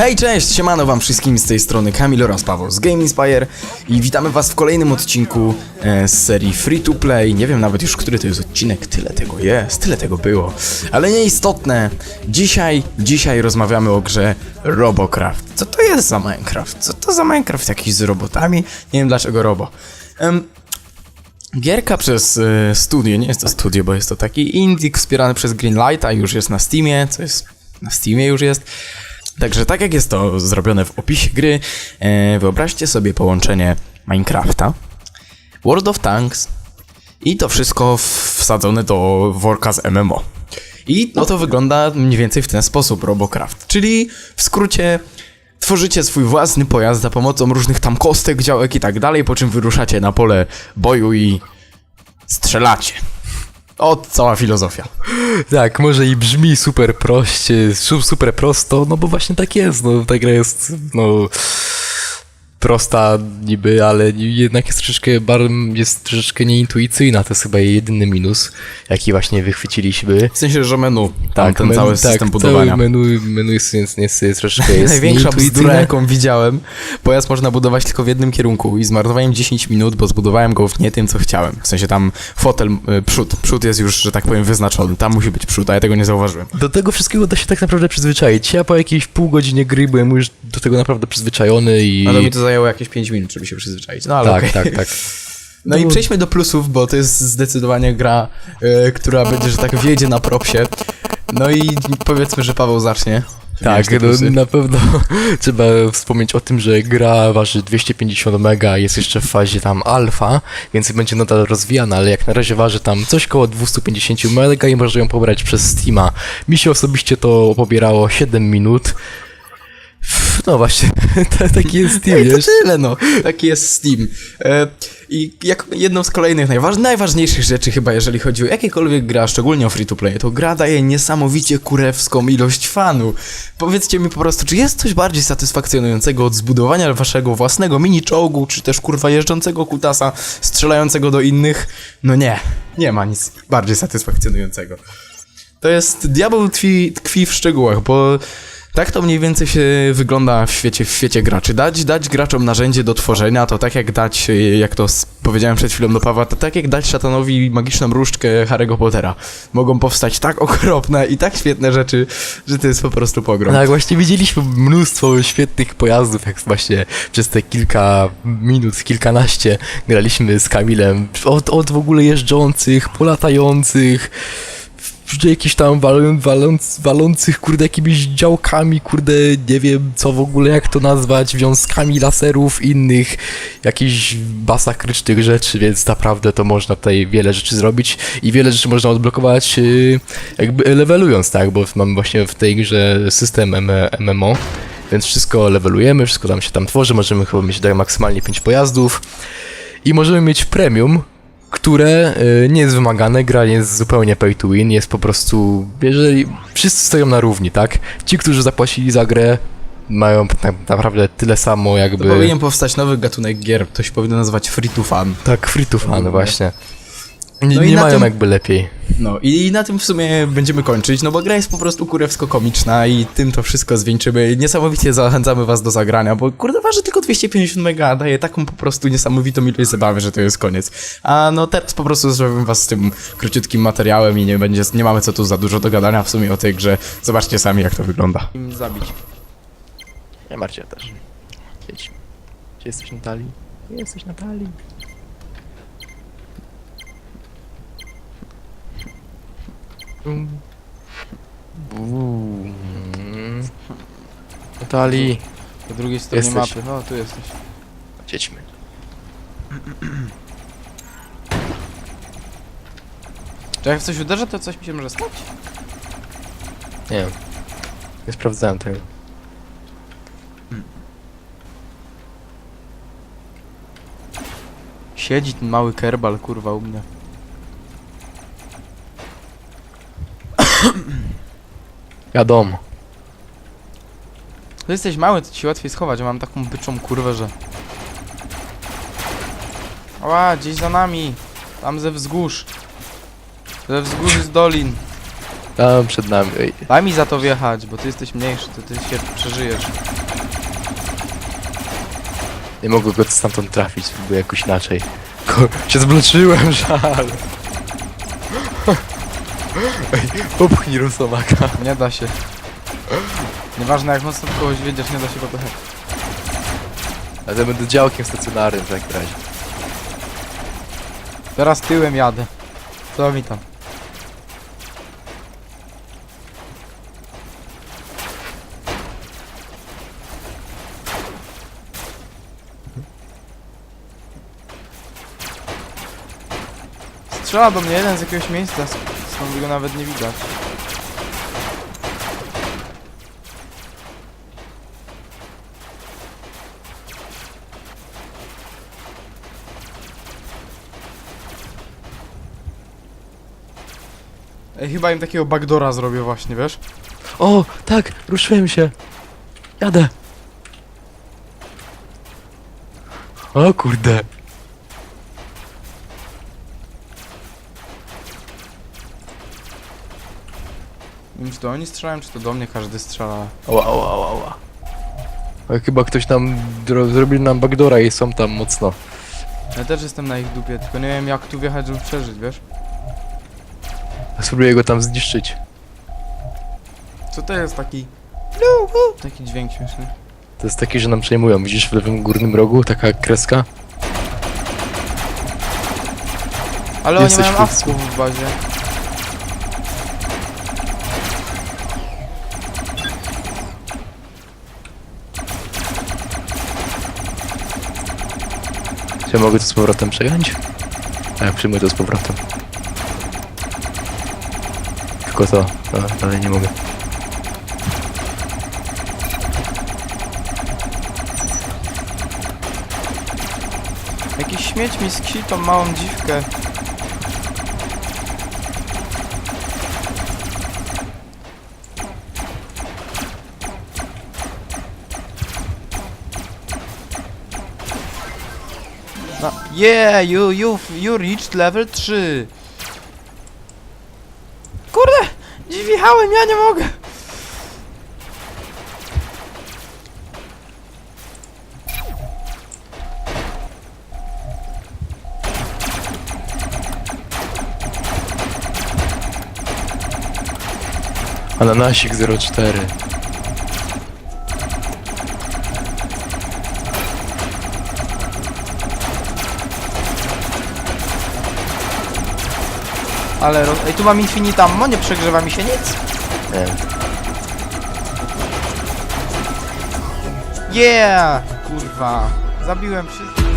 Hej, cześć, siemano wam wszystkim z tej strony Kamil oraz Paweł z Game Inspire i witamy was w kolejnym odcinku e, z serii Free to Play. Nie wiem nawet już, który to jest odcinek, tyle tego jest, tyle tego było, ale nieistotne. Dzisiaj, dzisiaj rozmawiamy o grze Robocraft. Co to jest za Minecraft? Co to za Minecraft jakiś z robotami? Nie wiem dlaczego Robo. Gierka przez e, studio, nie jest to studio, bo jest to taki indie wspierany przez Greenlighta, już jest na Steamie, co jest na Steamie już jest. Także tak jak jest to zrobione w opisie gry, e, wyobraźcie sobie połączenie Minecrafta, World of Tanks i to wszystko wsadzone do worka z MMO. I no to wygląda mniej więcej w ten sposób Robocraft, czyli w skrócie tworzycie swój własny pojazd za pomocą różnych tam kostek, działek i tak dalej, po czym wyruszacie na pole boju i strzelacie. O, cała filozofia. Tak, może i brzmi super proście, su- super prosto, no bo właśnie tak jest, no ta gra jest, no prosta niby, ale jednak jest troszeczkę, jest troszeczkę nieintuicyjna, to jest chyba jej jedyny minus, jaki właśnie wychwyciliśmy. W sensie, że menu, tam ten menu- cały system tak, budowania. Cały menu, menu jest, jest, jest, jest troszeczkę jest Największa bzdura, jaką widziałem. Pojazd można budować tylko w jednym kierunku i zmarnowałem 10 minut, bo zbudowałem go w nie tym, co chciałem. W sensie tam fotel, y, przód. Przód jest już, że tak powiem, wyznaczony. Tam musi być przód, a ja tego nie zauważyłem. Do tego wszystkiego da się tak naprawdę przyzwyczaić. Ja po jakiejś pół godzinie gry byłem już do tego naprawdę przyzwyczajony i... Ale mi to zajęło jakieś 5 minut, żeby się przyzwyczaić. No ale tak, okej. tak, tak. No i przejdźmy do plusów, bo to jest zdecydowanie gra, y, która będzie, że tak wjedzie na propsie. No i powiedzmy, że Paweł zacznie. Tak, no, na pewno trzeba wspomnieć o tym, że gra waży 250 mega, jest jeszcze w fazie tam alfa, więc będzie nadal rozwijana, ale jak na razie waży tam coś koło 250 mega i można ją pobrać przez Steama. Mi się osobiście to pobierało 7 minut. No właśnie, ta- taki jest Steam, I to wiesz? tyle, no. Taki jest Steam. E, I jak jedną z kolejnych najważ najważniejszych rzeczy chyba, jeżeli chodzi o jakiekolwiek gra, szczególnie o free-to-play, to gra daje niesamowicie kurewską ilość fanu. Powiedzcie mi po prostu, czy jest coś bardziej satysfakcjonującego od zbudowania waszego własnego mini-czołgu, czy też kurwa jeżdżącego kutasa, strzelającego do innych? No nie, nie ma nic bardziej satysfakcjonującego. To jest diabeł tkwi, tkwi w szczegółach, bo tak to mniej więcej się wygląda w świecie, w świecie graczy. Dać, dać graczom narzędzie do tworzenia, to tak jak dać, y, jak to powiedziałem przed chwilą do Pawła, to tak jak dać szatanowi magiczną różdżkę Harry'ego Pottera. Mogą powstać tak okropne i tak świetne rzeczy, że to jest po prostu pogrom. Tak, właśnie widzieliśmy mnóstwo świetnych pojazdów, jak właśnie przez te kilka minut, kilkanaście graliśmy z Kamilem. Od, od w ogóle jeżdżących, polatających, jakichś tam walą, waląc, walących, kurde, jakimiś działkami, kurde, nie wiem co w ogóle, jak to nazwać, wiązkami laserów, innych, jakichś masakrycznych rzeczy, więc naprawdę to można tutaj wiele rzeczy zrobić i wiele rzeczy można odblokować yy, jakby levelując, tak, bo mamy właśnie w tej grze system MMO, więc wszystko levelujemy, wszystko tam się tam tworzy, możemy chyba mieć tak maksymalnie 5 pojazdów i możemy mieć premium, które y, nie jest wymagane, gra nie jest zupełnie pay to win, jest po prostu, jeżeli wszyscy stoją na równi, tak? Ci, którzy zapłacili za grę, mają tak naprawdę tyle samo To jakby... powinien powstać nowy gatunek gier, to się powinno nazywać free to fun. Tak, free to fun, No. właśnie. Nie, No i nie mają tym- jakby lepiej. No i na tym w sumie będziemy kończyć, no bo gra jest po prostu kurewsko komiczna i tym to wszystko zwieńczymy. Niesamowicie zachęcamy was do zagrania, bo kurde waży tylko 250 mega, a daje taką po prostu niesamowitą ilość zabawy, że to jest koniec. A no teraz po prostu zrobimy was z tym króciutkim materiałem i nie będzie, nie mamy co tu za dużo do gadania w sumie o tej grze. Zobaczcie sami jak to wygląda. Zabić. Nie martwcie też. Jedź. Gdzie jesteś Natalii? Gdzie jesteś Natalii? Uuu. Natalii. Po drugiej stronie Jesteś. mapy, o tu jesteś. Jedźmy. Czy jak w coś uderzę, to coś mi się może stać? Nie wiem. Nie sprawdzałem tego. Siedzi ten mały kerbal kurwa u mnie. Wiadomo. Ty jesteś mały, to ci łatwiej schować, ja mam taką byczą kurwę, że... Ła, gdzieś za nami. Tam ze wzgórz. Ze wzgórz z dolin. Tam przed nami. Ej, Daj mi za to wjechać, bo ty jesteś mniejszy, to ty się przeżyjesz. nie mogę go stamtąd trafić, spróbuję jakoś inaczej. Ko się zbloczyłem, żal. Ej, popchnij Rosomaka. Nie da się. Nieważne jak mocno kogoś wiedziesz, nie da się popychać. Ale ja będę działkiem stacjonarnym w takim razie. Teraz tyłem jadę. Co mi tam? Strzela do mnie jeden z jakiegoś miejsca, skąd go nawet nie widać. Ej, chyba im takiego backdora zrobię właśnie, wiesz? O, tak, ruszyłem się. Jadę. O kurde. Wiem, czy to oni strzelają, czy to do mnie każdy strzela. Ała, ała, ała, ała. Ale chyba ktoś tam dro- zrobił nam backdora i są tam mocno. Ja też jestem na ich dupie, tylko nie wiem jak tu wjechać, żeby przeżyć, wiesz? Spróbuję go tam zniszczyć. Co to jest taki... Taki dźwięk śmieszny. To jest takie, że nam przejmują. Widzisz w lewym górnym rogu taka kreska? Ale Jesteś oni mają w- awków w bazie. Czy mogę to z powrotem przejąć? Tak, przyjmuję to z powrotem. Tylko to, ale nie mogę. Jakiś śmieć mi sksi tą małą dziwkę. Yeah, you, you, you reached level 3. Kurde, gdzieś wjechałem, ja nie mogę. Ananasik 04. Ale roz... Ej, tu mam infinitam, no nie przegrzewa mi się nic. Yeah! Kurwa. Zabiłem wszystkich.